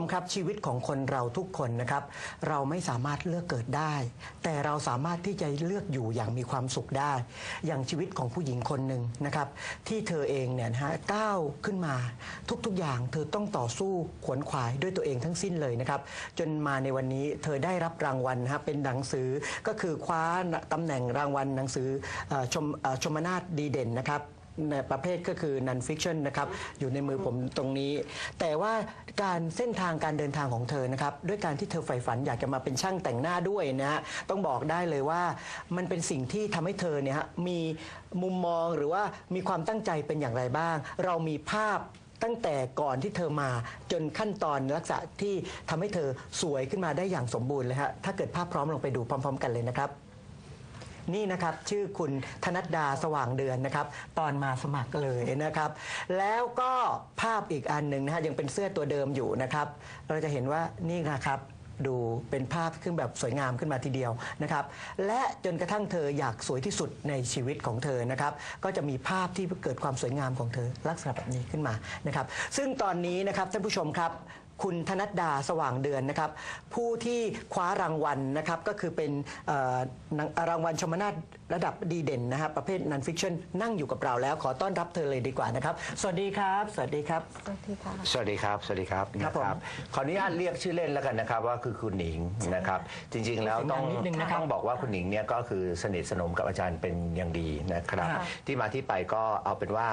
ชมครับชีวิตของคนเราทุกคนนะครับ เราไม่สามารถเลือกเกิดได้ แต่เราสามารถที่จะเลือกอยู่อย่างมีความสุขได้ อย่างชีวิตของผู้หญิงคนหนึ่งนะครับ ที่เธอเองเนี่ยนะฮะก้าวขึ้นมาทุกๆอย่างเธอต้องต่อสู้ขวนขวายด้วยตัวเองทั้งสิ้นเลยนะครับ จนมาในวันนี้เธอได้รับรางวัลนะฮะเป็นหนังสือก็คือคว้าตำแหน่งรางวัลหนังสืออชมอชมนาทดีเด่นนะครับ ในประเภทก็คือ non fiction นะครับอยู่ในมือผมตรงนี้ แต่ว่าการเส้นทางการเดินทางของเธอนะครับด้วยการที่เธอใฝ่ฝันอยากจะมาเป็นช่างแต่งหน้าด้วยนะฮะต้องบอกได้เลยว่ามันเป็นสิ่งที่ทำให้เธอเนี่ยฮะมีมุมมองหรือว่ามีความตั้งใจเป็นอย่างไรบ้าง เรามีภาพตั้งแต่ก่อนที่เธอมาจนขั้นตอนลักษณะที่ทำให้เธอสวยขึ้นมาได้อย่างสมบูรณ์เลยฮะถ้าเกิดภาพพร้อมลงไปดูพร้อม ๆ กันเลยนะครับ นี่นะครับชื่อคุณธนัดดาสว่างเดือนนะครับ ตอนมาสมัครเลยนะครับ แล้วก็ภาพอีกอันหนึ่งนะฮะยังเป็นเสื้อตัวเดิมอยู่นะครับ เราจะเห็นว่านี่นะครับดูเป็นภาพขึ้นแบบสวยงามขึ้นมาทีเดียวนะครับ และจนกระทั่งเธออยากสวยที่สุดในชีวิตของเธอนะครับ ก็จะมีภาพที่เกิดความสวยงามของเธอลักษณะแบบนี้ขึ้นมานะครับ ซึ่งตอนนี้นะครับท่านผู้ชมครับ คุณธนัดดาสว่างเดือนนะครับ ผู้ที่คว้ารางวัลนะครับก็คือเป็นเอ่อนังรางวัลชมนาท ระดับดีเด่นนะครับประเภทนันฟิ c ชันนั่งอยู่กับเราแล้วขอต้อนรับเธอเลยดีกว่านะครับ สวัสดีครับ สวัสดีครับ สวัสดีค่ะ สวัสดีครับ สวัสดีครับครับนะผมขออนุญาตเรียกชื่อเล่นแล้วกันนะครับว่าคือคุณหนิงนะครับ จริงๆแล้วต้องนิดนึงนะครับต้องบอกว่าคุณหนิงเนี่ยก็คือสนิทสนมกับอาจารย์เป็นอย่างดีนะครับ ค่ะ ที่มาที่ไปก็เอาเป็นว่า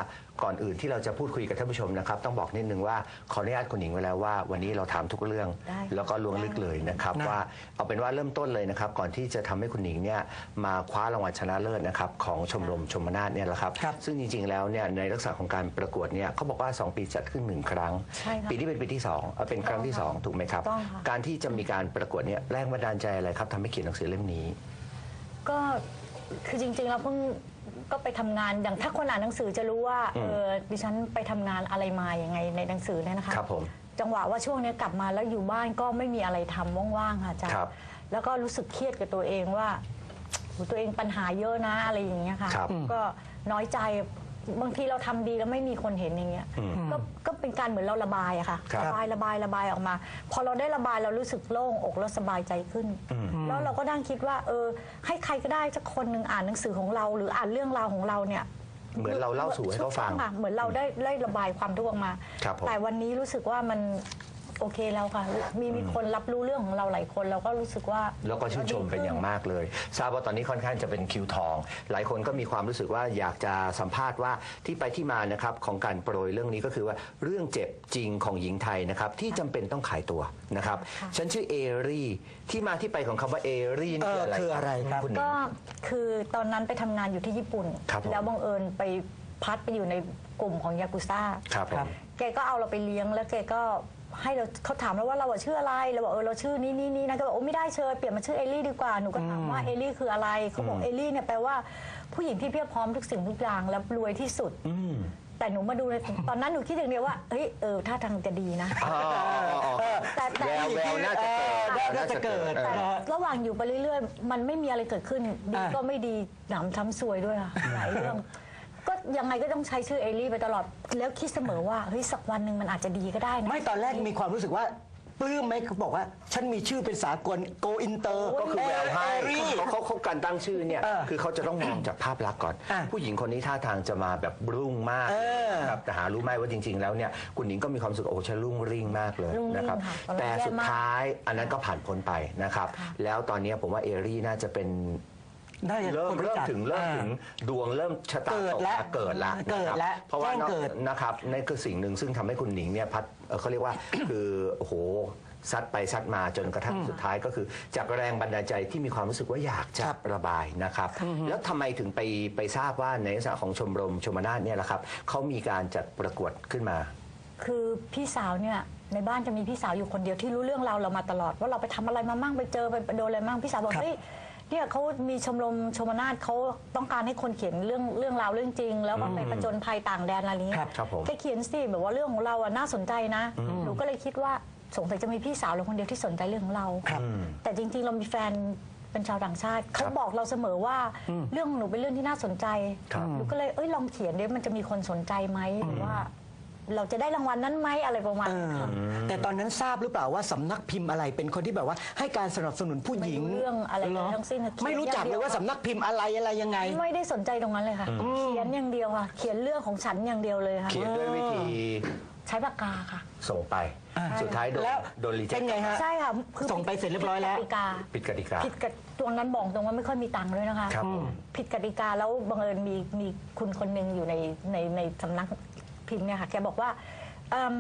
ก่อนอื่นที่เราจะพูดคุยกับท่านผู้ชมนะครับต้องบอกนิดนึงว่าขออนุญาตคุณหนิงไว้แล้วว่าวันนี้เราถามทุกเรื่อง ได้แล้วก็ลวงลึกเลยนะครับ นะ ว่าเอาเป็นว่าเริ่มต้นเลยนะครับ ก่อนที่จะทำให้คุณหนิงเนี่ยมาคว้ารางวัลชนะเลิศนะครับของชมรมชมนาทเนี่ยแหละครับครับ ซึ่งจริงๆแล้วเนี่ยในลักษณะของการประกวดเนี่ยเขาบอกว่า 2 ปีจัดขึ้นหนึ่งครั้งใช่ค่ะปีนี้เป็นปีที่สองเอ่อเป็นครั้งที่สองถูกไหมครับต้องค่ะการที่จะมีการประกวดเนี่ยแรงบันดาลใจอะไรครับทำให้เขียนหนังสือเล่มนี้ ก็คือจริงๆเราเพิ่งก็ไปทำงานอย่างถ้าคนอ่านหนังสือจะรู้ว่าอืมเออดิฉันไปทำงานอะไรมาอย่างไงในหนังสือเนี่ยนะคะครับผมจังหวะว่าช่วงนี้กลับมาแล้วอยู่บ้านก็ไม่มีอะไรทำว่างๆค่ะอาจารครัย์บแล้วก็รู้สึกเครียดกับตัวเองว่าโห ตัวเองปัญหาเยอะนะอะไรอย่างเงี้ยค่ะ ครับก็น้อยใจบางทีเราทำดีแล้วไม่มีคนเห็นอย่างเงี้ยอืมก็ก็เป็นการเหมือนเราระบายอะค่ะครับ ระบายระบายระบายออกมา พอเราได้ระบายเรารู้สึกโล่งอกแล้วสบายใจขึ้น แล้วเราก็นั่งคิดว่า เออ ให้ใครก็ได้สักคนหนึ่งอ่านหนังสือของเรา หรืออ่านเรื่องราวของเราเนี่ยเหมือนเราเล่าสู่ให้เขาฟังค่ะเหมือนเราได้ได้ระบายความทุกข์ออกมา ครับผม แต่วันนี้รู้สึกว่ามัน โอเคแล้วค่ะ มีมีคนรับรู้เรื่องของเราหลายคนเราก็รู้สึกว่าแล้วก็ชื่นชมเป็นอย่างมากเลย ทราบว่าตอนนี้ค่อนข้างจะเป็นคิวทอง หลายคนก็มีความรู้สึกว่าอยากจะสัมภาษณ์ว่าที่ไปที่มานะครับของการโปรยเรื่องนี้ก็คือว่าเรื่องเจ็บจริงของหญิงไทยนะครับที่จำเป็นต้องขายตัวนะครับค่ะฉันชื่อเอรี่ที่มาที่ไปของคำว่าเอรี่นี่คืออะไรเออคืออะไรครับ ณหนิงก็คือตอนนั้นไปทำงานอยู่ที่ญี่ปุ่น ครับผม แล้วบังเอิญไปพัดไปอยู่ในกลุ่มของยากุซ่า ครับผครัมบแกก็เอาเราไปเลี้ยงแล้วแกก็ ให้เราเขาถามเราว่าเราอะชื่ออะไรเราบอกเออเราชื่อนี้นี่นี่นะก็บอกโอ้ไม่ได้เชิญเปลี่ยนมาชื่อเอลลี่ดีกว่าหนูก็ถามว่าเอลลี่คืออะไรเขาบอกเอลลี่เนี่ยแปลว่าผู้หญิงที่เพียบพร้อมทุกสิ่งทุกอย่างและรวยที่สุด อืม แต่หนูมาดูในตอนนั้นหนูคิดอย่างเดียวว่าเฮ้ยเออท่าทางจะดีนะ อ๋ออ๋ออ๋อแต่แต่ แววแววน่าจะเกิดเออน่าจะเกิดออแต่ระหว่างอยู่ไปเรื่อยๆ มันไม่มีอะไรเกิดขึ้น ดีอ่าก็ไม่ดีหนำทำซวยด้วยค่ะหลายเรื่อง ก็ยังไงก็ต้องใช้ชื่อเอลลี่ไปตลอด แล้วคิดเสมอว่าเฮ้ยสักวันหนึ่งมันอาจจะดีก็ได้นะ ไม่ตอนแรกมีความรู้สึกว่าปลื้มไหมเขาบอกว่า ฉันมีชื่อเป็นสากล go inter ก็คือแววให้เอรี่เขาเขาเขาการตั้งชื่อเนี่ย เออคือเขาจะต้องมองจากภาพลักษณ์ก่อน อะผู้หญิงคนนี้ท่าทางจะมาแบบรุ่งมากเออนะครับแต่หารู้ไหมว่าจริง ๆ แล้วเนี่ยคุณหญิงก็มีความรู้สึกโอ้ฉันรุ่งริ่งมากเลยรุ่งริ่งนะครับค่ะตอนนั้นแต่แย่มากสุดท้ายอันนั้นก็ผ่านพ้นไปนะครับ แล้วตอนนี้ผมว่าเอรี่น่าจะเป็น น่าจะเริ่มคนรู้เริ่มจักถึงเริ่มถึงดวงเริ่มชะตาเกิดตกแล้วเกิดแล้วเกิดนะครับแล้วเพราะว่าแจ้งนอกเกิดนะครับนั่นคือสิ่งหนึ่งซึ่งทำให้คุณหนิงเนี่ยพัดเอ่อเขาเรียกว่า คือโอ้โหซัดไปซัดมาจนกระทั่งสุดท้ายก็คือ จากแรงบันดาลใจที่มีความรู้สึกว่าอยากจะครับ ระบายนะครับ แล้วทำไมถึงไปไปทราบว่าในลักษณะของชมรมชมนาทเนี่ยแหละครับเขามีการจัดประกวดขึ้นมา คือพี่สาวเนี่ยในบ้านจะมีพี่สาวอยู่คนเดียวที่รู้เรื่องราวเรามาตลอด ว่าเราไปทำอะไรมามั่งไปเจอไปโดนอะไรมั่งพี่สาวบอกครับ เฮ้ย เนี่ยเขามีชมรมชมนาทเขาต้องการให้คนเขียนเรื่องเรื่องราวเรื่องจริง แล้วก็ไปประจนภัยต่างแดนอะไรนี้ยครับครับผม แกเขียนสิแบบว่าเรื่องของเราอะน่าสนใจนะหนูก็เลยคิดว่าสงสัยจะมีพี่สาวเราคนเดียวที่สนใจเรื่องของเรา ครับ แต่จริงๆ เรามีแฟนเป็นชาวต่างชาติเขาบอกเราเสมอว่าเรื่องของหนูเป็นเรื่องที่น่าสนใจครับ หนูก็เลยเอ้ยลองเขียนดิมันจะมีคนสนใจไหมหรือว่า เราจะได้รางวัลนั้นไหมอะไรประมาณเอนี้อค่ะแต่ตอนนั้นทราบหรือเปล่าว่าสำนักพิมพ์อะไรเป็นคนที่แบบว่าให้การสนับสนุนผู้หญิงไม่รู้เรื่องอะไรหทั้งสิ้นไม่รู้จักเลยว่าสำนักพิมพ์อะไรอะไรยังไง ไม่ได้สนใจตรงนั้นเลยค่ะ เขียนอย่างเดียวค่ะ เขียนเรื่องของฉันอย่างเดียวเลยค่ะ เขียนด้วยวิธีใช้ปากกาค่ะ ส่งไปอ่าสุดท้ายโดนแล้วโดนรีเจ็เป็นไงฮะ ใช่ค่ะคือส่งไปเสร็จเรียบร้อยแล้ว ผิดกติกา ผิดกติกา ผิดกับตรงนั้นบอกตรงว่าไม่ค่อยมีตังค์ด้วยนะคะ ครับผม ผิดกติกาแล้วบังเอิญมีมีคุณคนหนึ่งอยู่ในในในสำนัก พิมพ์เนี่ยค่ะแกบอกว่าเอิ่ม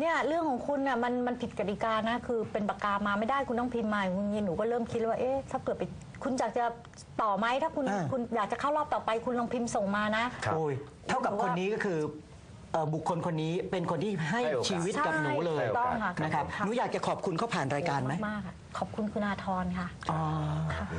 เนี่ยเรื่องของคุณน่ะมันมันผิดกติกานะ คือเป็นปากกามาไม่ได้คุณต้องพิมพ์มาอย่างนี้หนูก็เริ่มคิดว่าเอ๊ะถ้าเกิดไปคุณอยากจะต่อไหมถ้าคุณอ่า คุณอยากจะเข้ารอบต่อไปคุณลองพิมพ์ส่งมานะ ครับ โอ้ยเท่ากับคนนี้ก็คือเอ่อบุคคลคนนี้เป็นคนที่ให้ให้โอกาสชีวิตกับหนูเลยใช่ถูกต้องค่ะนะครับหนูอยากจะขอบคุณเขาผ่านรายการไหม มากๆค่ะ ขอบคุณคุณอาทรค่ะ อ๋อ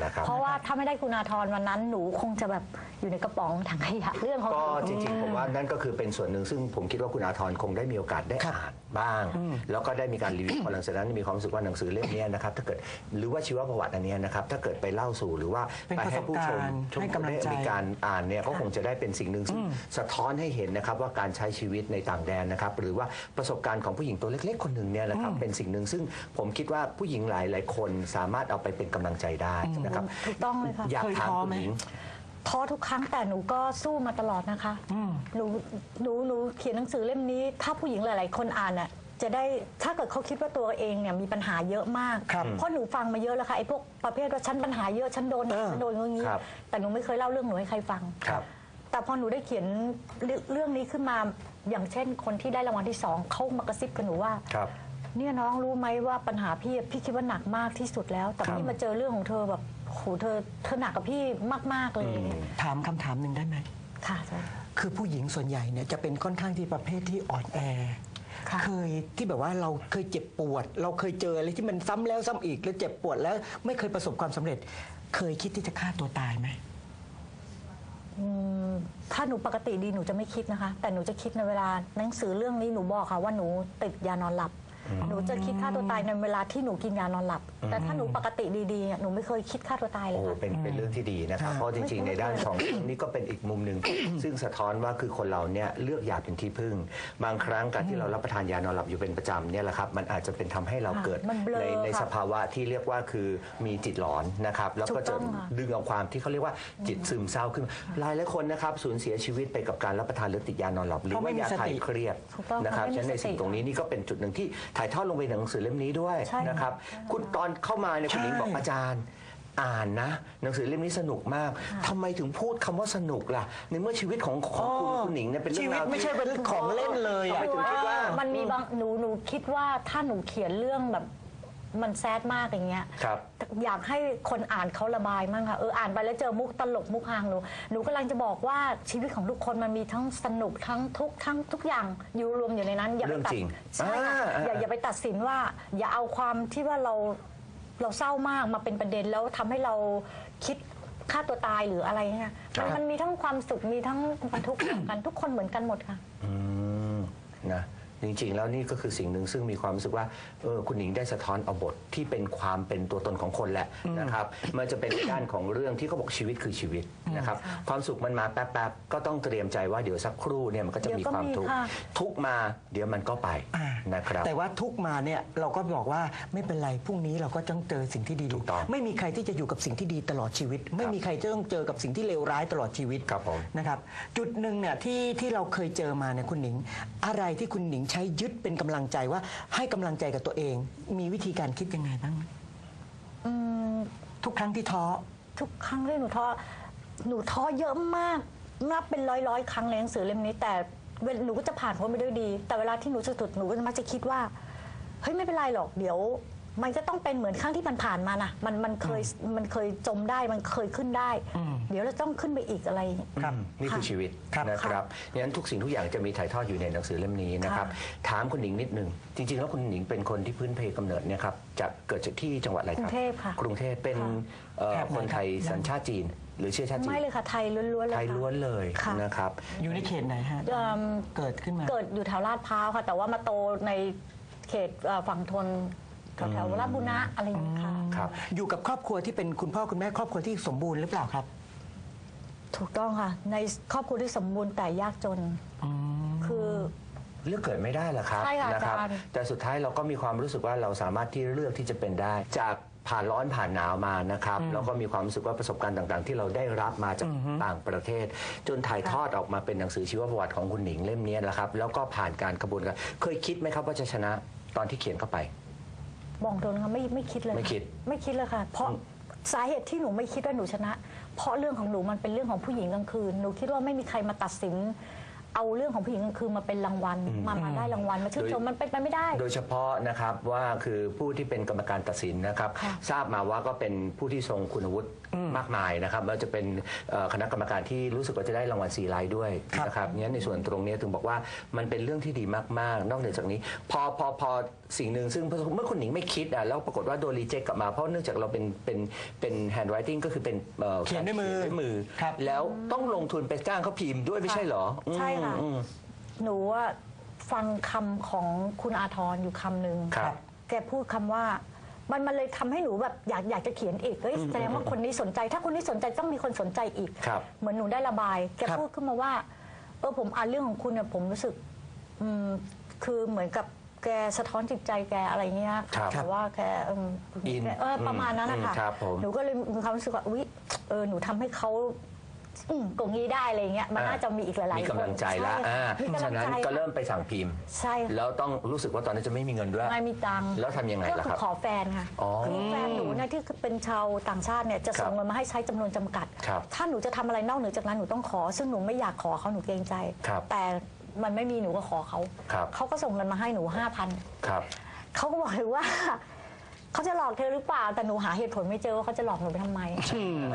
นะครับ เพราะว่าถ้าไม่ได้คุณอาทรวันนั้นหนูคงจะแบบอยู่ในกระป๋องถังขยะเรื่องของก็หนูจริงๆ ผมว่านั่นก็คือเป็นส่วนหนึ่งซึ่งผมคิดว่าคุณอาทรคงได้มีโอกาสได้ครับอ่านบ้าง แล้วก็ได้มีการรีวิวพอหลังจากนั้นมีความรู้สึกว่าหนังสือเล่มเนี้ยนะครับถ้าเกิดหรือว่าชีวประวัติอันเนี้ยนะครับถ้าเกิดไปเล่าสู่หรือว่าเป็นไปให้ผู้ชมประสบการณ์ชมให้กำลังใจได้มีการอ่านเนี่ยก็คงจะได้เป็นสิ่งหนึ่งซึ่งสะท้อนให้เห็นนะครับว่าการใช้ชีวิตในต่างแดนนะครับหรือว่าประสบการณ์ของผู้หญิงตัวเล็กๆ คนหนึ่งเนี่ยนะครับเป็นสิ่งหนึ่งซึ่งผมคิดว่าผู้หญิงหลายๆคนสามารถเอาไปเป็นกำลังใจได้นะครับถูกต้องเลยค่ะ อยากเคยถามท้อคุณไหมหญิง ท้อทุกครั้งแต่หนูก็สู้มาตลอดนะคะหนูหนูหนูเขียนหนังสือเล่มนี้ ถ้าผู้หญิงหลาย ๆ คนอ่านน่ะจะได้ถ้าเกิดเขาคิดว่าตัวเองเนี่ยมีปัญหาเยอะมาก ครับเพราะหนูฟังมาเยอะแล้วค่ะไอ้พวกประเภทว่าฉันปัญหาเยอะฉันโดนเออ ฉันโดนอย่างนี้ ครับ แต่หนูไม่เคยเล่าเรื่องหนูให้ใครฟัง ครับ แต่พอหนูได้เขียนเรื่องเรื่องนี้ขึ้นมาอย่างเช่นคนที่ได้รางวัลที่สองเขามากระซิบกับหนูว่า ครับ เนี่ยน้องรู้ไหมว่าปัญหาพี่อะพี่คิดว่าหนักมากที่สุดแล้ว แต่พี่มาเจอเรื่องของเธอแบบโหเธอเธอหนักกับพี่มาก ๆ เลยเนี่ยถามคำถามหนึ่งได้ไหม ค่ะใช่คือผู้หญิงส่วนใหญ่เนี่ยจะเป็นค่อนข้างที่ประเภทที่อ่อนแอ ค่ะ เคยที่แบบว่าเราเคยเจ็บปวด เราเคยเจออะไรที่มันซ้ำแล้วซ้ำอีกแล้วเจ็บปวดแล้วไม่เคยประสบความสำเร็จ เคยคิดที่จะฆ่าตัวตายไหม อืมถ้าหนูปกติดีหนูจะไม่คิดนะคะ แต่หนูจะคิดในเวลาหนังสือเรื่องนี้หนูบอกค่ะว่าหนูติดยานอนหลับ หนูจะคิดฆ่าตัวตายในเวลาที่หนูกินยานอนหลับ แต่ถ้าหนูปกติดีๆอะหนูไม่เคยคิดฆ่าตัวตายเลยโอ้ค่ะ เป็นเป็นเรื่องที่ดีนะครับ เพราะจริงๆ ในด้านของ นี่ก็เป็นอีกมุมหนึ่ง ซึ่งสะท้อนว่าคือคนเราเนี่ยเลือกยาเป็นที่พึ่ง บางครั้งการที่เรารับประทานยานอนหลับอยู่เป็นประจำเนี่ยแหละครับ มันอาจจะเป็นทำให้เราค่ะเกิดมันเบลอในในค่ะสภาวะที่เรียกว่าคือมีจิตหลอนนะครับ แล้วก็ถูกจะต้องค่ะ ดึงเอาความที่เขาเรียกว่าจิตซึมเศร้าขึ้นมาหลายหลายคนนะครับสูญเสียชีวิตไปกับการรับประทานหรือติดยานอนหลับหรือเพราะไม่ว่ามียาสคลาติยเครียดถูกต้องนะครับค่ะไม่มีฉะนั้นในสติ สิ่งตรงนี้นี่ก็เป็นจุดหนึ่งที่ถ่ายทอดลงไปในหนังสือเล่มนี้ด้วยใช่ค่ะนะครับ คุณตอนเข้ามาเนี่ยคุณหญิงใช่บอกอาจารย์ อ่านนะ หนังสือเล่มนี้สนุกมากทำไมถึงพูดคำว่าสนุกล่ะ ในเมื่อชีวิตของของคุณคุณหนิงเนี่ยเป็นเรื่ชีองวิตราวไม่ที่ใช่เป็นของเล่นเลยทำอะไมถึงคิดว่า มันมีบางหนูหนูคิดว่าถ้าหนูเขียนเรื่องแบบ มันแซดมากอย่างเงี้ย ครับ อยากให้คนอ่านเขาระบายมั่งค่ะเอออ่านไปแล้วเจอมุกตลกมุกฮางหนูหนูกำลังจะบอกว่าชีวิตของทุกคนมันมีทั้งสนุกทั้งทุกข์ทั้งทุกอย่างอยู่รวมอยู่ในนั้น อย่าไปเรื่องตัดจริงใช่ค่ะอ่าอย่าอ่าอย่าไปตัดสินว่า อย่าเอาความที่ว่าเราเราเศร้ามากมาเป็นประเด็นแล้วทำให้เราคิดฆ่าตัวตายหรืออะไรเนี่ยมันมันมีทั้งความสุขมีทั้งความทุกข์เหมือนกันทุกคนเหมือนกันหมดค่ะ อืมนะ จริงๆ แล้วนี่ก็คือสิ่งหนึ่งซึ่งมีความรู้สึกว่าเออคุณหญิงได้สะท้อนเอาบทที่เป็นความเป็นตัวตนของคนแหละนะครับมันจะเป็นด้านของเรื่องที่เขาบอกชีวิตคือชีวิตนะครับความสุขมันมาแป๊บๆก็ต้องเตรียมใจว่าเดี๋ยวสักครู่เนี่ยมันก็จะมีเดี๋ยวก็ความมีทุกข์ค่ะทุกข์มาเดี๋ยวมันก็ไปอ่านะครับแต่ว่าทุกมาเนี่ยเราก็บอกว่าไม่เป็นไรพรุ่งนี้เราก็ต้องเจอสิ่งที่ดีถูกต้องไม่มีใครที่จะอยู่กับสิ่งที่ดีตลอดชีวิต ไม่มีใครจะต้องเจอกับสิ่งที่เลวร้ายตลอดชีวิตครับผมนะครับจุดหนึ่งเนี่ยที่ที่เราเคยเจอมาเนี่ยคุณหนิง อะไรที่คุณหนิงใช้ยึดเป็นกำลังใจว่าให้กำลังใจกับตัวเอง มีวิธีการคิดยังไงบ้าง อืมทุกครั้งที่ท้อ ทุกครั้งที่หนูท้อหนูท้อเยอะมากนับเป็นร้อยร้อยๆครั้งในหนังสือเล่มนี้ แต่เวลหนูก็จะผ่านพ้นไปด้วยดี แต่เวลาที่หนูสุดๆหนูก็มักจะคิดว่าเฮ้ยไม่เป็นไรหรอกเดี๋ยว มันก็ต้องเป็นเหมือนครั้งที่มันผ่านมานะมันมันเคยมันเคยจมได้มันเคยขึ้นได้เดี๋ยวเราต้องขึ้นไปอีกอะไร ครับ นี่คือค่ะชีวิตครับ นะครับงั้นทุกสิ่งทุกอย่างจะมีถ่ายทอดอยู่ในหนังสือเล่มนี้นะครับ ถามคุณหนิงนิดนึง จริง ๆ แล้วคุณหนิงเป็นคนที่พื้นเพกำเนิดเนี่ยครับจะเกิดจากที่จังหวัดอะไรครับ กรุงเทพค่ะกรุงเทพเป็นค่ะ เอ่อแถบไหนคนไทยครับสัญชาติจีน หรือเชื้อชาติจีนไม่เลยค่ะไทยล้วนๆเลยไทยค่ะล้วนเลยค่ะ นะครับ อยู่ในเขตไหนฮะ เอิ่มเกิดขึ้นมา เกิดอยู่แถวลาดพร้าวค่ะ แต่ว่ามาโตในเขตเอ่อฝั่งทน แถวๆราชบุรณะอะไรอย่างเงี้ยค่ะครับอยู่กับครอบครัวที่เป็นคุณพ่อคุณแม่ครอบครัวที่สมบูรณ์หรือเปล่าครับ ถูกต้องค่ะ ในครอบครัวที่สมบูรณ์แต่ยากจน คือ เลือกเกิดไม่ได้หรอครับใช่ค่ะนะครัอาจารย์ แต่สุดท้ายเราก็มีความรู้สึกว่าเราสามารถที่เลือกที่จะเป็นได้ จากผ่านร้อนผ่านหนาวมานะครับแล้วก็มีความรู้สึกว่าประสบการณ์ต่างๆ ที่เราได้รับมาจากต่างประเทศ จนถ่ายทอดออกมาเป็นหนังสือชีวประวัติของคุณหนิงเล่มนี้แหละครับ แล้วก็ผ่านการกระบวนการเคยคิดไหมครับว่าจะชนะตอนที่เขียนเข้าไป บอกตรงนะคะไม่ไม่คิดเลยไม่คิด ไม่คิดเลยค่ะ เพราะสาเหตุที่หนูไม่คิดว่าหนูชนะ เพราะเรื่องของหนูมันเป็นเรื่องของผู้หญิงกลางคืนหนูคิดว่าไม่มีใครมาตัดสิน เอาเรื่องของผู้หญิงกลางคืนมาเป็นรางวัลมามาได้รางวัลมาชื่นชมมันเป็นไปไม่ได้ โดยเฉพาะนะครับว่าคือผู้ที่เป็นกรรมการตัดสินนะครับ ค่ะ ทราบมาว่าก็เป็นผู้ที่ทรงคุณวุฒิมากมายนะครับแล้วจะเป็นเอ่อคณะกรรมการที่รู้สึกว่าจะได้รางวัลซีไลท์ด้วยครับนะครับงั้นในส่วนตรงนี้ถึงบอกว่ามันเป็นเรื่องที่ดีมากๆ นอกเหนือจากนี้ พอพอพอสิ่งหนึ่งซึ่งเมื่อคุณหนิงไม่คิดอะแล้วปรากฏว่าโดนรีเจ็คกลับมาเพราะเนื่องจากเราเป็นเป็นเป็น handwriting ก็คือเป็นอ่อเขียนด้วยมือเขีนด้วยมือ ครับ แล้วต้องลงทุนไปจ้างเขาพิมพ์ด้วยไม่ใช่เหรออืมใช่ค่ะ อืม หนูว่าฟังคำของคุณอาทรอยู่คำหนึ่งครับแกพูดคำว่า มันมันเลยทำให้หนูแบบอยากอยากจะเขียนอีกเฮ้ยแสดงว่าคนนี้สนใจ ถ้าคนนี้สนใจต้องมีคนสนใจอีก ครับเหมือนหนูได้ระบาย แกครับพูดขึ้นมาว่า เออผมอ่านเรื่องของคุณเนี่ยผมรู้สึก อืม คือเหมือนกับ แกสะท้อนจิตใจแกอะไรเงี้ยครับแต่ว่าแกเอออินเออประมาณนั้นนะคะอืมครับผมหนูก็เลยมีความรู้สึกว่าอุ๊ยเออหนูทำให้เขาอืมกงนี้ได้อะไรเงี้ยมันน่าจะมีอีกหลายๆมีคนกำลังใจแล้วช่อ่ามีกำลัฉะงนั้นใจก็ค่ะเริ่มไปสั่งพิมพ์ ใช่ค่ะแล้วต้องรู้สึกว่าตอนนั้นจะไม่มีเงินด้วย ไม่มีตังค์แล้วทำยังไงก็ล่ะคืครัอบขอแฟนค่ะอ๋อคือแฟนหนูเนี่ยที่เป็นชาวต่างชาติเนี่ยจะส่งครับเงินมาให้ใช้จำนวนจำกัด ครับถ้าหนูจะทำอะไรนอกเหนือจากนั้นหนูต้องขอ ซึ่งหนูไม่อยากขอเขาหนูเกรงใจ ครับแต่ มันไม่มีหนูก็ขอเขาครับ เขาก็ส่งเงินมาให้หนูห้าพันครับ เขาก็บอกเลยว่า เขาจะหลอกเธอหรือเปล่าแต่หนูหาเหตุผลไม่เจอว่าเขาจะหลอกหนูไปทำไม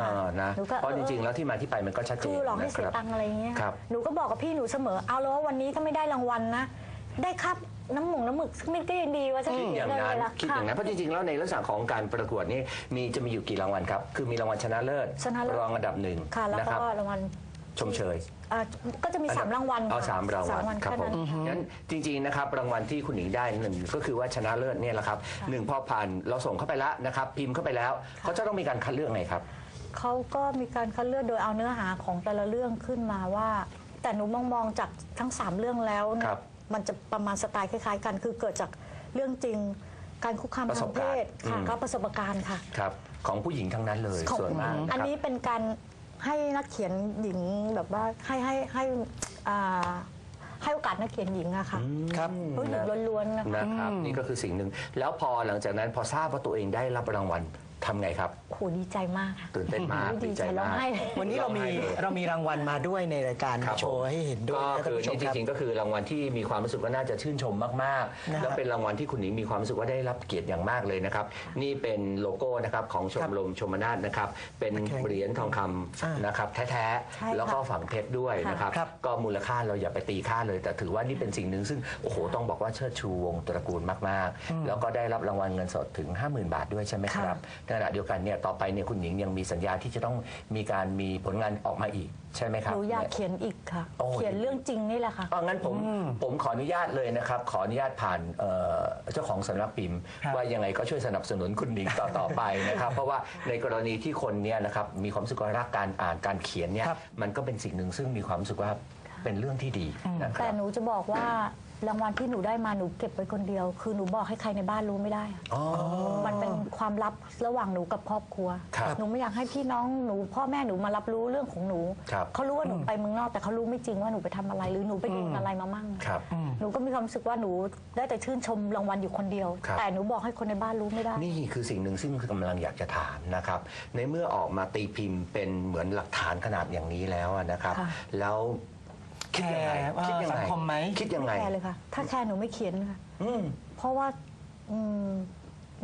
อ่านะหนูก็ เพราะจริงๆเออแล้วที่มาที่ไปมันก็ชัดเจนคือหลอกให้เสียนะครับ ตังค์อะไรเงี้ย ครับ หนูก็บอกกับพี่หนูเสมอ เอาแล้ววันนี้ถ้าไม่ได้รางวัลนะ ได้ครับน้ำหมงน้ำหมึกไม่ก็ยังดีว่าจะคิดอย่างนั้นละคิดอย่างนั้นเพราะจริงๆ แล้วในลักษณะของการประกวดนี่มีจะมีอยู่กี่รางวัลครับ คือมีรางวัลชนะเลิศชนะเลิศ รองอันดับหนึ่งค่ะ แล้วนะคก็รับ รางวัล ชมเชย อ่าก็จะมีสามรางวัลเอาค่ะสามรางวัลครับแค่ผมนั้น งั้นจริงๆนะครับรางวัลที่คุณหญิงได้หนึ่งก็คือว่าชนะเลิศเนี่ยแหละครับหนึ่งพอผ่านเราส่งเข้าไปแล้วนะครับ พิมพ์เข้าไปแล้วเขาจะต้องมีการคัดเลือกไงครับ เขาก็มีการคัดเลือกโดยเอาเนื้อหาของแต่ละเรื่องขึ้นมาว่า แต่หนูมองมองจากทั้งสามเรื่องแล้วเนี่ครัยบมันจะประมาณสไตล์คล้าย ๆ กัน คือเกิดจากเรื่องจริงการคุกคามประสทาบงเพการณ์ศค่ะอืม ก็ประสบการณ์ค่ะ ครับของผู้หญิงทั้งนั้นเลยของส่วนมากนะอันครับนี้เป็นการ ให้นักเขียนหญิงแบบว่าให้ให้ให้อ่าให้โอกาสนักเขียนหญิงอะค่ะครับผู้หญิงล้วนๆนะคะ นะครับนี่ก็คือสิ่งหนึ่งแล้วพอหลังจากนั้นพอทราบว่าตัวเองได้รับรางวัล ทำไงครับ โหดีใจมากค่ะตื่นเต้นมากดีดีใจใจร้อมางกไห้วันนี้เรามีร้องไห้เลยเรามีรางวัลมาด้วยในรายการครับโชว์ให้เห็นด้วยก็นะท่านคือผู้ชมนี่ครับจริงๆก็คือรางวัลที่มีความรู้สึกว่าน่าจะชื่นชมมากนะๆฮะแล้วเป็นรางวัลที่คุณหนิงมีความรู้สึกว่าได้รับเกียรติอย่างมากเลยนะครับ นี่เป็นโลโก้นะครับของชมรมชมนาทนะครับ เป็นโอเคเหรียญทองคอ่าำน นะครับแท้ใช่ๆค่ะแล้วก็ฝังเพชรด้วยนะครับ ครับก็มูลค่าเราอย่าไปตีค่าเลย แต่ถือว่านี่เป็นสิ่งหนึ่งซึ่งโอ้โหต้องบอกว่าเชิดชูวงตระกูลมากๆ แล้วก็ได้รับรางวัลเงินสดถึง 50,000 บาทด้วยใช่ไหมครับในขณะเดียวกันเนี่ยต่อไปเนี่ยคุณหญิงยังมีสัญญาที่จะต้องมีการมีผลงานออกมาอีกใช่ไหมครับ หนูอยากเขียนอีกค่ะ โอ้ เขียนเรื่องจริงนี่แหละค่ะ อ๋องั้นผมผมขออนุญาตเลยนะครับ ขออนุญาตผ่านเอ่อเจ้าของสำนักพิมพ์ ครับว่ายังไงก็ช่วยสนับสนุนคุณหนิงต่อ ต่อไปนะครับ เพราะว่าในกรณีที่คนเนี่ยนะครับมีความรู้สึกว่ารักการอ่านการเขียนเนี่ยครับ มันก็เป็นสิ่งหนึ่งซึ่งมีความรู้สึกว่าเป็นเรื่องที่ดีนะคแต่รับหนูจะบอกว่า รางวัลที่หนูได้มาหนูเก็บไว้คนเดียว คือหนูบอกให้ใครในบ้านรู้ไม่ได้อะอ๋อ มันเป็นความลับระหว่างหนูกับครอบครัว ครับหนูไม่อยากให้พี่น้องหนูพ่อแม่หนูมารับรู้เรื่องของหนู ครับเขารู้ว่าหนูไปเมืองนอกแต่เขารู้ไม่จริงว่าหนูไปทำอะไรหรือหนูไปโดนอะไรมามั่งครับหนูก็มีความรู้สึกว่าหนูได้แต่ชื่นชมรางวัลอยู่คนเดียว ครับ แต่หนูบอกให้คนในบ้านรู้ไม่ได้ นี่คือสิ่งหนึ่งซึ่งกำลังอยากจะถามนะครับ ในเมื่อออกมาตีพิมพ์เป็นเหมือนหลักฐานขนาดอย่างนี้แล้วอะนะครับ ค่ะ แล้ว คิดยังไงแคร์ว่าคิดยังไง สังคมไหม คิดยังไงไม่แคร์เลยค่ะ ถ้าแคร์หนูไม่เขียนค่ะ อืม เพราะว่าอืม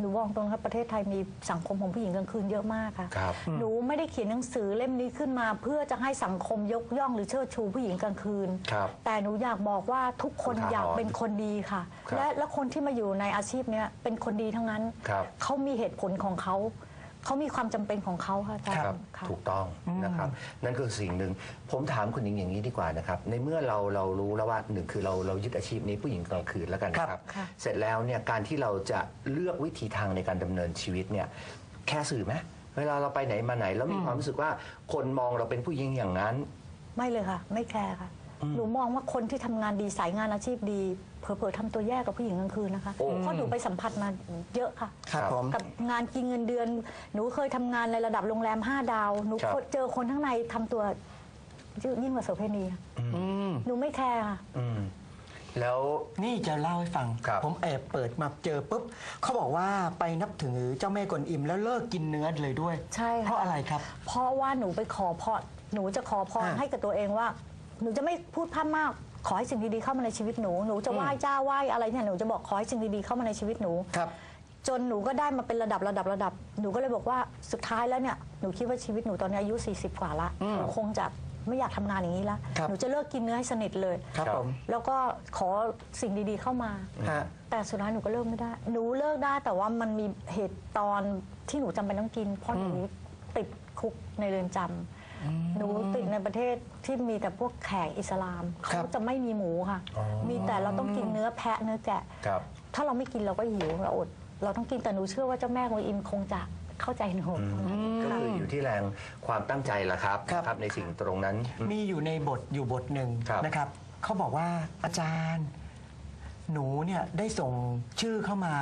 หนูบอกตรงครับประเทศไทยมีสังคมของผู้หญิงกลางคืนเยอะมากค่ะ ครับ หนูไม่ได้เขียนหนังสือเล่มนี้ขึ้นมา เพื่อจะให้สังคมยกย่องหรือเชิดชูผู้หญิงกลางคืน ครับแต่หนูอยากบอกว่าทุกคนอุทาหรณ์อยากเป็นคนดีค่ะ ครับและและคนที่มาอยู่ในอาชีพเนี้ยเป็นคนดีทั้งนั้น ครับเขามีเหตุผลของเขา เขามีความจำเป็นของเขาค่ะอาจารครับย์ค่ะ ถูกต้องนะครับ นั่นคือสิ่งหนึ่งผมถามคุณหญิงอย่างนี้ดีกว่านะครับ ในเมื่อเราเรารู้แล้วว่าหนึ่งคือเราเรายึดอาชีพนี้ผู้หญิงกลางคืนแล้วกันนะคครัรับบค่ะ เสร็จแล้วเนี่ยการที่เราจะเลือกวิธีทางในการดำเนินชีวิตเนี่ยแค่สื่อไหมเวลาเราไปไหนมาไหนแล้วมีความรู้สึกว่าคนมองเราเป็นผู้หญิงอย่างนั้น ไม่เลยค่ะ ไม่แคร์ค่ะ หนูมองว่าคนที่ทำงานดีสายงานอาชีพดี เผลอๆทำตัวแย่กับผู้หญิงกลางคืนนะคะโอ้เพราะหนูไปสัมผัสมาเยอะค่ะ ครับผม กับงานกินเงินเดือน หนูเคยทำงานในระดับโรงแรม 5 ดาว หนูครับ เจอคนข้างในทำตัวยิ่งกว่าโสเภณีค่ะอืมหนูไม่แคร์ค่ะ อืมแล้ว นี่จะเล่าให้ฟัง ครับผมแอบเปิดมาเจอปุ๊บเขาบอกว่าไปนับถือเจ้าแม่กวนอิมแล้วเลิกกินเนื้อเลยด้วยใช่ค่ะ เพราะอะไรครับ เพราะว่าหนูไปขอพรหนูจะขอพรอ่าให้กับตัวเองว่า หนูจะไม่พูดพร่ำมาก ขอให้สิ่งดีๆเข้ามาในชีวิตหนู หนูจะไหว้เจ้าไหว้อะไรเนี่ยหนูจะบอกขอให้สิ่งดีๆเข้ามาในชีวิตหนู ครับ จนหนูก็ได้มาเป็นระดับระดับระดับ หนูก็เลยบอกว่าสุดท้ายแล้วเนี่ยหนูคิดว่าชีวิตหนูตอนนี้อายุ 40 กว่าละหนูคงจะไม่อยากทำงานอย่างนี้ละครับ หนูจะเลิกกินเนื้อให้สนิทเลย ครับครับผมแล้วก็ขอสิ่งดีๆเข้ามา ฮะ แต่สุดท้ายหนูก็เลิกไม่ได้ หนูเลิกได้แต่ว่ามันมีเหตุตอนที่หนูจำเป็นต้องกิน เพราะหนูติดคุกในเรือนจำ หนูติดในประเทศที่มีแต่พวกแขกอิสลามครัเขาบจะไม่มีหมูค่ะมีแต่เราต้องกินเนื้อแพะเนื้อแกะ ครับ ถ้าเราไม่กินเราก็หิวเราอด เราต้องกินแต่หนูเชื่อว่าเจ้าแม่กวนอิมคงจะเข้าใจหนู ก็คืออยู่ที่แรงความตั้งใจละครับครับครับในสิ่งตรงนั้นอืมมีอยู่ในบทอยู่บทหนึ่งครับ นะครับเขาบอกว่าอาจารย์ หนูเนี่ยได้ส่งชื่อเข้ามา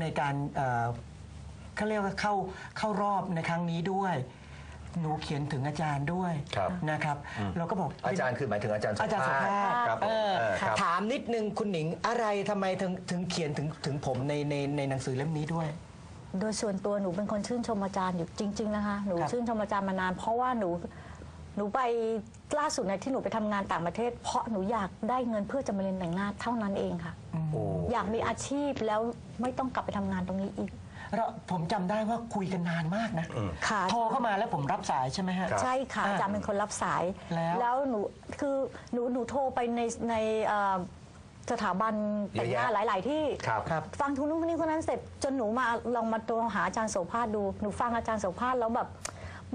ในการเอ่อเขาเรียกว่าเข้าเข้ารอบในครั้งนี้ด้วย หนูเขียนถึงอาจารย์ด้วยครับ นะครับ เราก็บอก อาจารย์คือหมายถึงอาจารย์อาจารย์สุภาพครับผมเออเออครับ ถามนิดนึงคุณหนิงอะไรทำไมถึงถึงเขียนถึงถึงผมในในในหนังสือเล่มนี้ด้วย โดยส่วนตัวหนูเป็นคนชื่นชมอาจารย์อยู่จริง ๆ นะคะ หนูครับ ชื่นชมอาจารย์มานาน เพราะว่าหนูหนูไปล่าสุดในยที่หนูไปทำงานต่างประเทศ เพราะหนูอยากได้เงินเพื่อจะมาเรียนแต่งหน้าเท่านั้นเองค่ะ โอ้ อยากมีอาชีพแล้วไม่ต้องกลับไปทำงานตรงนี้อีก แล้วผมจำได้ว่าคุยกันนานมากนะค่ะ โทรเข้ามาแล้วผมรับสายใช่ไหมฮะครับใช่ค่ะอ่าอาจารย์เป็นคนรับสายแล้วหนูคือหนูหนูโทรไปในในเอ่อสถาบันแต่งหน้าเยอะแยะหลาย ๆ ที่ครับครับ ฟังทุกนู้นคนนี้คนนั้นเสร็จจนหนูมาลองมาตัวหาอาจารย์โสภาสดูหนูฟังอาจารย์โสภาสแล้วแบบ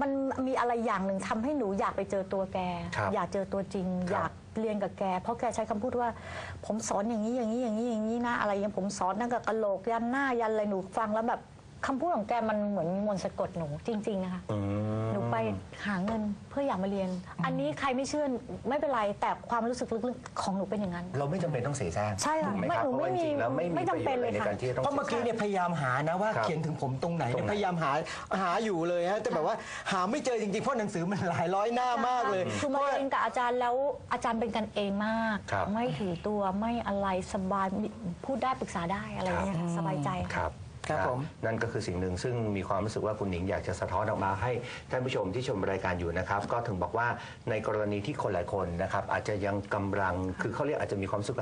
มันมีอะไรอย่างหนึ่งทำให้หนูอยากไปเจอตัวแก ครับอยากเจอตัวจริง ครับ อยากเรียนกับแก เพราะแกใช้คำพูดว่า ผมสอนอย่างนี้อย่างนี้อย่างนี้อย่างนี้นะอะไรอย่างผมสอนนั่งกับกะโหลกยันหน้ายันอะไรหนูฟังแล้วแบบ คำพูดของแกมันเหมือนมนต์สะกดหนูจริง ๆ นะคะ อืม หนูไปหาเงินเพื่ออยากมาเรียน อันนี้ใครไม่เชื่อไม่เป็นไรแต่ความรู้สึกลึกๆของหนูเป็นอย่างนั้น เราไม่จำเป็นต้องเสียแซงใช่ค่ะถูกไหมไม่ครับหนูเพราะว่าไม่จมีริงๆแล้วไม่มีไม่ประจำโยเป็ชนน์เลอะไรยในค่ะ การที่จะต้องเพราะเมื่อกี้เนี่ยพยายามหานะว่าครับเขียนถึงผมตรงไหนตรงไหนเนี่ยพยายามหาหาอยู่เลยฮะแต่แบบว่าหาไม่เจอจริงๆเพราะหนังสือมันหลายร้อยหน้ามากเลยคือมาเรียนกับอาจารย์แล้วอาจารย์เป็นกันเองมาก ครับ ไม่ถือตัวไม่อะไรสบายพูดได้ปรึกษาได้อะไรอย่างเงี้ยค่ะสบายใจคค่ะรับ ครับนะผม นั่นก็คือสิ่งหนึ่งซึ่งมีความรู้สึกว่าคุณหนิงอยากจะสะท้อนออกมาให้ท่านผู้ชมที่ชมรายการอยู่นะครับ ก็ถึงบอกว่าในกรณีที่คนหลายคนนะครับอาจจะยังกำลังคือเขาเรียกอาจจะมีความรู้สึก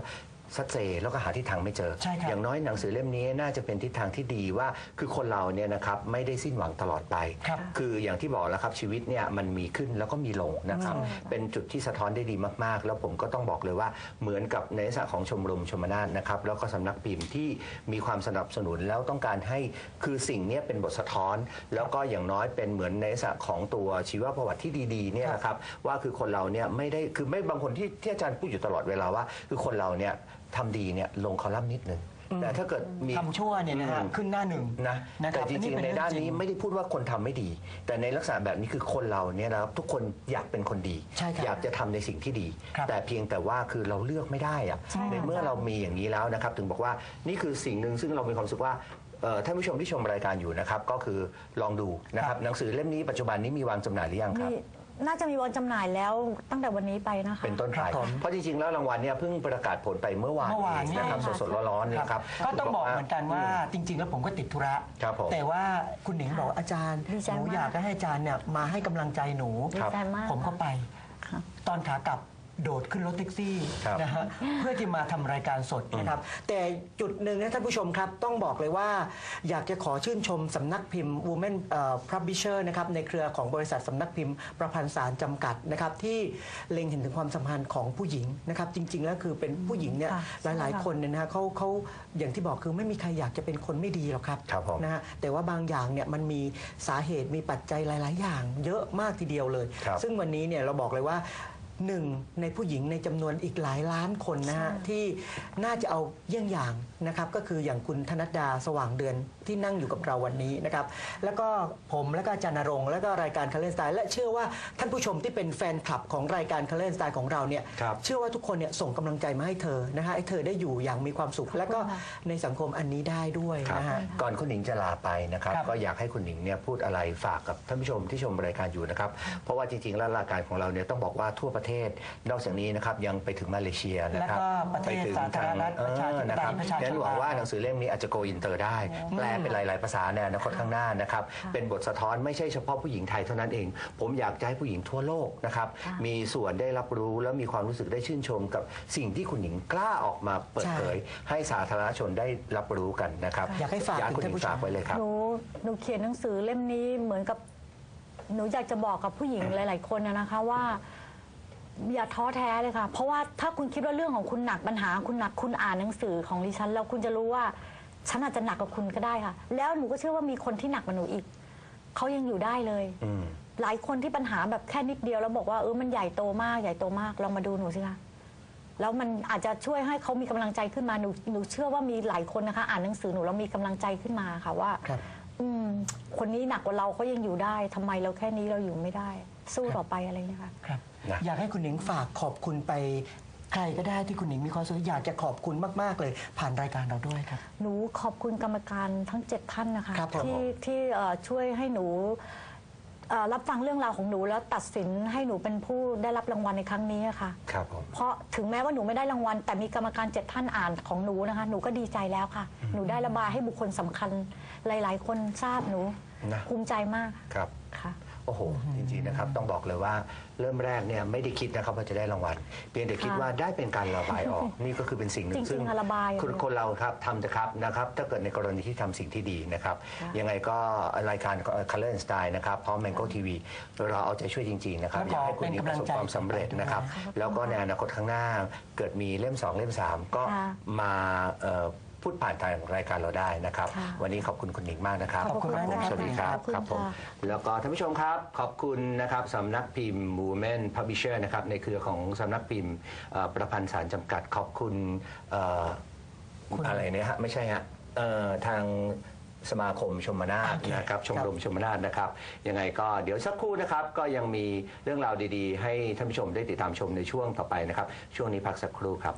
ว่าสัดเจแล้วก็หาทิศทางไม่เจอ ใช่ครับอย่างน้อยหนังสือเล่มนี้น่าจะเป็นทิศทางที่ดีว่า คือคนเราเนี่ยนะครับไม่ได้สิ้นหวังตลอดไป ครับคืออย่างที่บอกแล้วครับชีวิตเนี่ยมันมีขึ้นแล้วก็มีลงนะครับ เป็นจุดที่สะท้อนได้ดีมากๆ แล้วผมก็ต้องบอกเลยว่าเหมือนกับในลักษณะของชมรมชมนาทนะครับแล้วก็สำนักพิมพ์ที่มีความสนับสนุนแล้วต้องการให้คือสิ่งเนี้ยเป็นบทสะท้อน แล้วก็อย่างน้อยเป็นเหมือนในลักษณะของตัวชีวประวัติที่ดีๆเนี่ยนะครับว่าคือคนเราเนี่ยไม่ได้คือไม่บางคนที่ที่อาจารย์พูดอยู่ตลอดเวลาว่า คือคนเราเนี่ย ทำดีเนี่ยลงคอลัมน์นิดนึงแต่ถ้าเกิดมี ทำชั่วเนี่ยนะฮะอืม ขึ้นหน้าหนึ่งนะนะคแต่รับจริงอัๆเป็ในเรื่องด้านจรินี้งไม่ได้พูดว่าคนทำไม่ดี แต่ในลักษณะแบบนี้คือคนเราเนี่ยนะครับทุกคนอยากเป็นคนดี ใช่ครับอยากจะทำในสิ่งที่ดี ครับแต่เพียงแต่ว่าคือเราเลือกไม่ได้อะใช่ค่ะในเมื่อเรามีอย่างนี้แล้วนะครับ ถึงบอกว่านี่คือสิ่งหนึ่งซึ่งเรามีความรู้สึกว่าเอ่อท่านผู้ชมที่ชมรายการอยู่นะครับ ก็คือลองดูนะครับหนังสือเล่มนี้ปัจจุบันนี้มีวางจำหน่ายหรือยังครับ นี่ น่าจะมีวันจำหน่ายแล้วตั้งแต่วันนี้ไปนะคะ เป็นต้นไปครับผม เพราะจริงๆแล้วรางวัลเนี่ยเพิ่งประกาศผลไปเมื่อวานเมื่อวาน เองนะครับใช่ค่ะ สดๆร้อนๆเนี่ยครับ ก็ต้องบอกเหมือนกันว่าจริง ๆ แล้วผมก็ติดธุระ ครับผม แต่ว่าคุณหนิงบอกอาจารย์ดีใจหนูมาก อยากจะให้อาจารย์เนี่ยมาให้กำลังใจหนู ดีใจมากผมก็ไป ค่ะ ตอนขากลับ โดดขึ้นรถแท็กซี่ครับนะฮะเพื่อที่มาทำรายการสดนะครับ แต่จุดหนึ่งนะท่านผู้ชมครับต้องบอกเลยว่า อยากจะขอชื่นชมสำนักพิมพ์ Women เอ่อ Publisher นะครับในเครือของบริษัทสำนักพิมพ์ประพันธ์สารจำกัดนะครับที่เล็งเห็นถึงความสำคัญของผู้หญิงนะครับจริง ๆ แล้วคือเป็นผู้หญิงเนี่ยค่ะหลายใช่ๆค่ะคนเนี่ยนะฮะเขาเขาอย่างที่บอกคือไม่มีใครอยากจะเป็นคนไม่ดีหรอกครับครับผม นะฮะแต่ว่าบางอย่างเนี่ยมันมีสาเหตุมีปัจจัยหลาย ๆ อย่าง เยอะมากทีเดียวเลย ครับ ซึ่งวันนี้เนี่ยเราบอกเลยว่า หนึ่งในผู้หญิงในจำนวนอีกหลายล้านคนนะฮะใช่ที่น่าจะเอาเยี่ยงอย่างนะครับก็คืออย่างคุณธนัดดาสว่างเดือนที่นั่งอยู่กับเราวันนี้นะครับแล้วก็ผมแล้วก็อาจารย์นรงค์แล้วก็รายการคาเลนสไตล์และเชื่อว่าท่านผู้ชมที่เป็นแฟนคลับของรายการคาเลนสไตล์ของเราเนี่ยครับ เชื่อว่าทุกคนเนี่ยส่งกำลังใจมาให้เธอนะคะให้เธอได้อยู่อย่างมีความสุข แล้วก็ในสังคมอันนี้ได้ด้วยครับนะฮะ ก่อนคุณหนิงจะลาไปนะครับ ครับก็อยากให้คุณหนิงเนี่ยพูดอะไรฝากกับท่านผู้ชมที่ชมรายการอยู่นะครับ เพราะว่าจริงๆแล้วรายการของเราเนี่ยต้องบอกว่าทั่วประเทศนอกจากนี้นะครับยังไปถึงมาเลเซียนะครับแล้วก็ประเทศไปถึงสาธารณรัฐเอประชาธิปไตยอนะครับประชาชนงั้นหวังว่าหนังสือเล่มนี้อาจจะโกอินเตอร์ได้ แปลเป็นหลาย ๆ ภาษาในอนาคตข้างหน้านะครับเป็นบทสะท้อนไม่ใช่เฉพาะผู้หญิงไทยเท่านั้นเอง ผมอยากจะให้ผู้หญิงทั่วโลกนะครับค่ะมีส่วนได้รับรู้แล้วมีความรู้สึกได้ชื่นชมกับสิ่งที่คุณหญิงกล้าออกมาเปิดเผย ให้สาธารณชนได้รับรู้กันนะครับอยากให้ฝากอยากให้คุณหถึญิงงท่านผู้ชมฝากไว้เลยครับ หนูหนูเขียนหนังสือเล่มนี้เหมือนกับ หนูอยากจะบอกกับผู้หญิงหลาย ๆ คนนะนะคะว่า อย่าท้อแท้เลยค่ะ เพราะว่าถ้าคุณคิดว่าเรื่องของคุณหนักปัญหาคุณหนักคุณอ่านหนังสือของดิฉัน แล้วคุณจะรู้ว่าฉันอาจจะหนักกว่าคุณก็ได้ค่ะ แล้วหนูก็เชื่อว่ามีคนที่หนักกว่าหนูอีกเขายังอยู่ได้เลย อืม หลายคนที่ปัญหาแบบแค่นิดเดียวแล้วบอกว่าเออมันใหญ่โตมากใหญ่โตมากลองมาดูหนูสิคะแล้วมันอาจจะช่วยให้เขามีกำลังใจขึ้นมาหนูหนูเชื่อว่ามีหลายคนนะคะ อ่านหนังสือหนูแล้วมีกำลังใจขึ้นมาค่ะว่า ครับ อืม คนนี้หนักกว่าเราเขายังอยู่ได้ทำไมเราแค่นี้เราอยู่ไม่ได้ สู้ต่อไปอะไรอย่างเงี้ยค่ะ ครับนะอยากให้คุณหนิงฝากขอบคุณไปใครก็ได้ที่คุณหนิงมีความสุขอยากจะขอบคุณมาก ๆ เลย ผ่านรายการเราด้วยครับ หนูขอบคุณกรรมการทั้งเจ็ดท่านนะคะ ครับผม ที่ที่เอ่อช่วยให้หนูเอ่อรับฟังเรื่องราวของหนูแล้วตัดสินให้หนูเป็นผู้ได้รับรางวัลในครั้งนี้ค่ะ ครับผม เพราะถึงแม้ว่าหนูไม่ได้รางวัล แต่มีกรรมการเจ็ดท่านอ่านของหนูนะคะ หนูก็ดีใจแล้วค่ะ หนูได้ระบายให้บุคคลสำคัญหลาย ๆ คนทราบหนูนะ ภูมิใจมากครับ ค่ะ โอ้โห จริงๆนะครับ ต้องบอกเลยว่าเริ่มแรกเนี่ยไม่ได้คิดนะครับว่าจะได้รางวัล เพียงแต่คิดว่าได้เป็นการระบายออก นี่ก็คือเป็นสิ่งหนึ่จริงงๆซึ่งอะระบายคนคนเราครับทำเถอะครับนะครับ ถ้าเกิดในกรณีที่ทำสิ่งที่ดีนะครับ ยังไงก็รายการ Color and Style นะครับพร้อม Mango TV เราเอาใจช่วยจริงๆนะครับแล้วอก็ยากให้คุณนี้ประสบความสำเร็จนะครับ แล้วก็ในอนาคตข้างหน้าเกิดมีเล่ม 2 เล่ม 3 ก็ค่ะ มาเอ่อ พูดผ่านทางรายการเราได้นะครับ ค่ะวันนี้ขอบคุณคุณหนิงมากนะครับขอบคุณมากนะครับสวัสดีครับขอบคุณครับผมค่ะ แล้วก็ท่านผู้ชมครับขอบคุณนะครับสำนักพิมพ์ Women Publisher นะครับในเครือของสำนักพิมพ์เอ่อประพันธ์สารจำกัดขอบคุณเอ่ออะไรเนี่ยฮะไม่ใช่ฮะเอ่อทางสมาคมชมนาทโอเคนะครับชมครับรมชมนาทนะครับยังไงก็เดี๋ยวสักครู่นะครับก็ยังมีเรื่องราวดีๆ ให้ท่านผู้ชมได้ติดตามชมในช่วงต่อไปนะครับ ช่วงนี้พักสักครู่ครับ